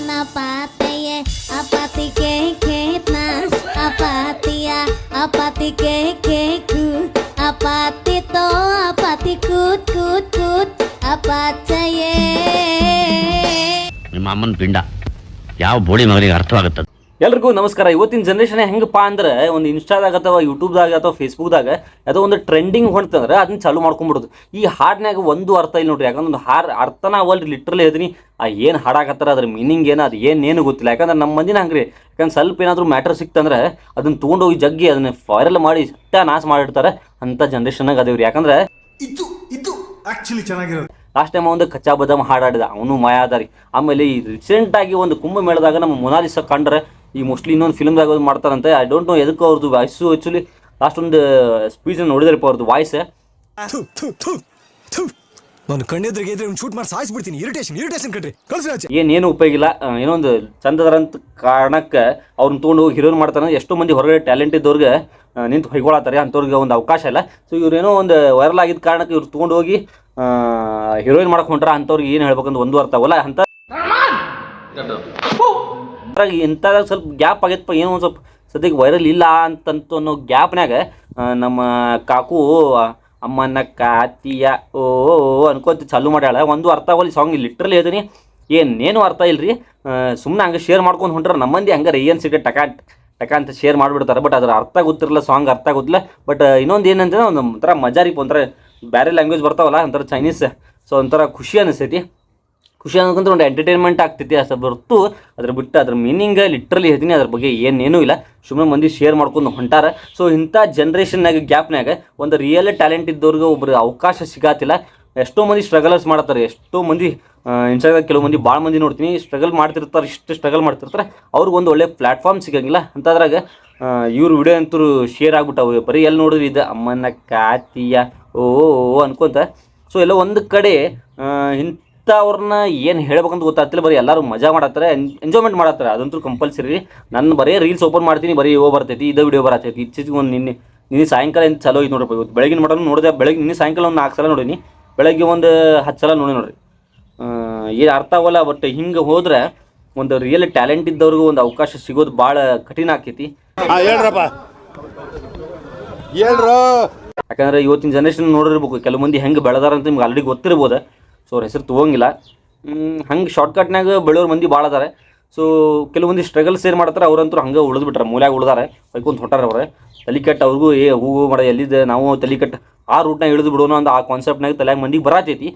ನಾಪಾತಯೆ ಅಪಾತಿ K ಅಪಾತಿ K ತೋ ಮಾಮನ್ ಪಿಂಡ ಯಾವ ಬೋಡಿ ಮಗನಿಗೆ ಅರ್ಥವಾಗುತ್ತದೆ? ಎಲ್ರಿಗೂ ನಮಸ್ಕಾರ. ಇವತ್ತಿನ ಜನ್ರೇಷನ್ ಹೆಂಗಪ್ಪ ಅಂದ್ರೆ ಒಂದು ಇನ್ಸ್ಟಾದಾಗ ಅಥವಾ ಯೂಟ್ಯೂಬ್ದಾಗ ಅಥವಾ ಫೇಸ್ಬುಕ್ದಾಗ ಯಾವುದೋ ಒಂದು ಟ್ರೆಂಡಿಂಗ್ ಹೊಂಟಂದ್ರೆ ಅದನ್ನ ಚಾಲು ಮಾಡ್ಕೊಂಬಿಡೋದು. ಈ ಹಾಡ್ನ್ಯಾಗ ಒಂದು ಅರ್ಥ ಇಲ್ಲ ನೋಡ್ರಿ. ಯಾಕಂದ್ರೆ ಒಂದು ಹಾಡ್ ಅರ್ಥನ ಅವಲ್ರಿ ಲಿಟ್ರಲಿ ಹೇಳ್ತೀನಿ ಆ ಏನು ಹಾಡಾಕತ್ತಾರ ಅದ್ರ ಮೀನಿಂಗ್ ಏನು ಅದು ಏನೇನು ಗೊತ್ತಿಲ್ಲ. ಯಾಕಂದ್ರೆ ನಮ್ಮ ಮಂದಿನ ಹಂಗ್ರಿ. ಯಾಕಂದ್ರೆ ಸ್ವಲ್ಪ ಏನಾದರೂ ಮ್ಯಾಟರ್ ಸಿಕ್ತಂದ್ರೆ ಅದನ್ನ ತೊಗೊಂಡೋಗಿ ಜಗ್ಗಿ ಅದನ್ನ ವೈರಲ್ ಮಾಡಿ ಇಷ್ಟ ನಾಶ ಮಾಡಿರ್ತಾರೆ ಅಂಥ ಜನ್ರೇಷನ್ನಾಗ ಅದೇವ್ರಿ. ಯಾಕಂದ್ರೆ ಇದು ಇದು ಆ್ಯಕ್ಚುಲಿ ಚೆನ್ನಾಗಿರೋದು. ಲಾಸ್ಟ್ ಟೈಮ್ ಒಂದು ಕಚ್ಚಾ ಬದಾಮ್ ಹಾಡಾಡಿದ ಅವನು ಮಾಯಾದಾರಿ. ಆಮೇಲೆ ಈ ರೀಸೆಂಟ್ ಆಗಿ ಒಂದು ಕುಂಭಮೇಳದಾಗ ನಮ್ಮ ಮೊನಾಲಿಸ ಕಂಡ್ರೆ ಈ ಮೋಸ್ಟ್ಲಿ ಇನ್ನೊಂದು ಫಿಲ್ಮ್ದಾಗ ಆಗೋದು ಮಾಡ್ತಾರಂತೆ. ಐ ಡೋಂಟ್ ನೋ ಎದಕ್ಕೆ ಅವ್ರದ್ದು ವಾಯ್ಸು ಆ್ಯಕ್ಚುಲಿ ಲಾಸ್ಟ್ ಒಂದು ಸ್ಪೀಚ್ ನೋಡಿದ್ರಪ್ಪ ಅವ್ರದ್ದು ವಾಯ್ಸ್ ನಾನು ಕಣ್ಣೆದ್ರಿಗೆ ಇದ್ರೆ ಶೂಟ್ ಮಾಡಿ ಸಾಯಿಸ್ಬಿಡ್ತೀನಿ. ಇರಿಟೇಷನ್ ಇರಿಟೇಷನ್ ಕಟ್ರಿ ಕಳ್ಸಿ ಏನೇನು ಉಪಯೋಗ ಇಲ್ಲ. ಏನೋ ಒಂದು ಚಂದದರಂತ ಕಾರಣಕ್ಕೆ ಅವ್ರನ್ನ ತೊಗೊಂಡು ಹೋಗಿ ಹೀರೋನ್ ಮಾಡ್ತಾನೆ. ಎಷ್ಟೋ ಮಂದಿ ಹೊರಗಡೆ ಟ್ಯಾಲೆಂಟ್ ಇದ್ದವ್ರಿಗೆ ನಿಂತು ಹೊಯ್ಕೊಳತ್ತಾರೆ. ಅಂಥವ್ರಿಗೆ ಒಂದು ಅವಕಾಶ ಇಲ್ಲ. ಸೊ ಇವ್ರೇನೋ ಒಂದು ವೈರಲ್ ಆಗಿದ್ದ ಕಾರಣಕ್ಕೆ ಇವ್ರು ತೊಗೊಂಡು ಹೋಗಿ ಹೀರೋಯಿನ್ ಮಾಡಕ್ ಹೊಂಟ್ರ ಅಂಥವ್ರಿಗೆ ಏನು ಹೇಳ್ಬೇಕಂತ ಒಂದು ಅರ್ಥ ಅವಲ್ಲ ಅಂತ. ಅದ್ರಾಗ ಇಂಥದಾಗ ಸ್ವಲ್ಪ ಗ್ಯಾಪ್ ಆಗೈತಪ್ಪ ಏನೋ ಒಂದು ಸ್ವಲ್ಪ ಸದ್ಯಕ್ಕೆ ವೈರಲ್ ಇಲ್ಲ ಅಂತಂತ ಅನ್ನೋ ಗ್ಯಾಪ್ನಾಗ ನಮ್ಮ ಕಾಕು, ಅಮ್ಮನ ಕಾತಿಯ, ಓ, ಅನ್ಕೋತ ಚಾಲು ಮಾಡ್ಯಾಳ. ಒಂದು ಅರ್ಥ ಆಗಲಿ ಸಾಂಗ್ ಲಿಟ್ರಲಿ ಹೇಳ್ತೀನಿ. ಏನೇನು ಅರ್ಥ ಇಲ್ಲ ರೀ ಸುಮ್ಮನೆ ಹಂಗೆ ಶೇರ್ ಮಾಡ್ಕೊಂಡು ಹೊಂಟ್ರೆ ನಮ್ಮ ಮಂದಿ ಹಂಗಾರೆ ಏನು ಸಿಗ ಟಕ ಟಕ ಅಂತ ಶೇರ್ ಮಾಡಿಬಿಡ್ತಾರೆ. ಬಟ್ ಅದ್ರ ಅರ್ಥ ಗೊತ್ತಿರಲ್ಲ ಸಾಂಗ್ ಅರ್ಥ ಗೊತ್ತಿಲ್ಲ ಬಟ್ ಇನ್ನೊಂದು ಏನಂದ್ರೆ ಒಂದು ಒಂಥರ ಮಜಾರಿ ಒಂಥರ ಬೇರೆ ಲ್ಯಾಂಗ್ವೇಜ್ ಬರ್ತಾವಲ್ಲ, ಒಂಥರ ಚೈನೀಸ್ ಸೊ ಒಂಥರ ಖುಷಿ ಅನಿಸ್ತೈತಿ ಖುಷಿ ಅನ್ನೋಕ್ಕಂತ ಒಂದು ಎಂಟರ್ಟೈನ್ಮೆಂಟ್ ಆಗ್ತೈತಿ ಅಷ್ಟು ಬರ್ತು ಅದ್ರ ಬಿಟ್ಟು ಅದ್ರ ಮೀನಿಂಗ್ ಲಿಟ್ರಲಿ ಹೇಳ್ತೀನಿ ಅದ್ರ ಬಗ್ಗೆ ಏನೇನೂ ಇಲ್ಲ. ಸುಮ್ಮನೆ ಮಂದಿ ಶೇರ್ ಮಾಡ್ಕೊಂಡು ಹೊಂಟಾರ. ಸೊ ಇಂಥ ಜನ್ರೇಷನ್ನಾಗ ಗ್ಯಾಪ್ನಾಗ ಒಂದು ರಿಯಲ್ ಟ್ಯಾಲೆಂಟ್ ಇದ್ದವ್ರಿಗೆ ಒಬ್ರು ಅವಕಾಶ ಸಿಗಾತಿಲ್ಲ. ಎಷ್ಟೋ ಮಂದಿ ಸ್ಟ್ರಗಲರ್ಸ್ ಮಾಡ್ತಾರೆ ಎಷ್ಟೋ ಮಂದಿ ಇನ್ಸ್ಟಾಗ್ರಾಮ್ ಕೆಲವು ಮಂದಿ ಭಾಳ ಮಂದಿ ನೋಡ್ತೀನಿ ಸ್ಟ್ರಗಲ್ ಮಾಡ್ತಿರ್ತಾರೆ ಇಷ್ಟು ಸ್ಟ್ರಗಲ್ ಮಾಡ್ತಿರ್ತಾರೆ. ಅವ್ರಿಗೆ ಒಂದು ಒಳ್ಳೆ ಪ್ಲ್ಯಾಟ್ಫಾರ್ಮ್ ಸಿಗಂಗಿಲ್ಲ. ಅಂಥದ್ರಾಗ ಇವ್ರ ವಿಡಿಯೋ ಅಂತೂ ಶೇರ್ ಆಗ್ಬಿಟ್ಟವು. ಬರೀ ಎಲ್ಲಿ ನೋಡಿದ್ರು ಇದು? ಅಮ್ಮನ ಕಾತಿಯ ಓ ಅನ್ಕೊಂತ. ಸೊ ಎಲ್ಲ ಒಂದು ಕಡೆ ಆ, ಇಂಥವ್ರನ್ನ ಏನು ಹೇಳ್ಬೇಕಂತ ಗೊತ್ತಾಗ್ತಿಲ್ಲ ಬರೀ ಎಲ್ಲರೂ ಮಜಾ ಮಾಡತ್ತಾರೆ ಎಂಜಾಯ್ಮೆಂಟ್ ಮಾಡತ್ತಾರೆ. ಅದಂತೂ ಕಂಪಲ್ಸರಿ ನನ್ನ ಬರೀ ರೀಲ್ಸ್ ಓಪನ್ ಮಾಡ್ತೀನಿ ಬರೀ ಓ ಬರ್ತೈತಿ ಇದೇ ವಿಡಿಯೋ ಬರತೈತಿ. ಇತ್ತೀಚೆಗೆ ಒಂದು ನಿನ್ನೆ ನಿನ್ನೆ ಸಾಯಂಕಾಲ ಏನು ಚಲೋ ಐತಿ ನೋಡ್ರಿ ಇವತ್ತು. ಬೆಳಗಿನ ಮಾಡೋದು ನೋಡಿದೆ ಬೆಳಗ್ಗೆ ನಿನ್ನೆ ಸಾಯಂಕಾಲ ಒಂದು ನಾಲ್ಕು ಸಲ ನೋಡೀನಿ. ಬೆಳಗ್ಗೆ ಒಂದು ಹತ್ತು ಸಲ ನೋಡಿ ನೋಡ್ರಿ. ಏನು ಅರ್ಥ ಆಗೋಲ್ಲ ಬಟ್ ಹಿಂಗೆ ಹೋದ್ರೆ ಒಂದು ರಿಯಲ್ ಟ್ಯಾಲೆಂಟ್ ಇದ್ದವ್ರಿಗೂ ಒಂದು ಅವಕಾಶ ಸಿಗೋದು ಭಾಳ ಕಠಿಣ ಆಕೈತಿ. ಯಾಕಂದ್ರೆ ಇವತ್ತಿನ ಜನರೇಷನ್ ನೋಡಿರ್ಬೇಕು ಕೆಲವು ಮಂದಿ ಹೆಂಗೆ ಬೆಳೆದಾರ ಅಂತ ನಿಮ್ಗೆ ಆಲ್ರೆಡಿ ಗೊತ್ತಿರ್ಬೋದು. ಸೊ ಅವ್ರ ಹೆಸರು ತೊಗೊಂಗಿಲ್ಲ. ಹಂಗೆ ಶಾರ್ಟ್ಕಟ್ನಾಗ ಬೆಳೆಯೋರು ಮಂದಿ ಭಾಳ ಅದಾರೆ. ಸೊ ಕೆಲವೊಂದು ಮಂದಿ ಸ್ಟ್ರಗಲ್ ಸೇರ್ ಮಾಡ್ತಾರೆ, ಅವ್ರಂತೂ ಹಂಗೆ ಉಳಿದ್ಬಿಟ್ರೆ. ಮೂಲ್ಯಾಗ ಉಳಿದಾರೆ. ಹೊಯ್ಕೊಂತ ಹೊಟ್ಟಾರೆ ಅವ್ರೆ. ತಲಿಕಟ್ಟು ಅವ್ರಿಗೂ ಏ, ಹೂ ಮಾಡ ಎಲ್ಲಿದೆ ನಾವು ತಲಿಕಟ್ಟು ಆ ರೂಟ್ನಾಗ ಇಳಿದು ಬಿಡೋಣ ಅಂತ ಆ ಕಾನ್ಸೆಪ್ಟ್ನಾಗ ತಲೆಯಾಗ ಮಂದಿಗೆ ಬರತೈತಿ.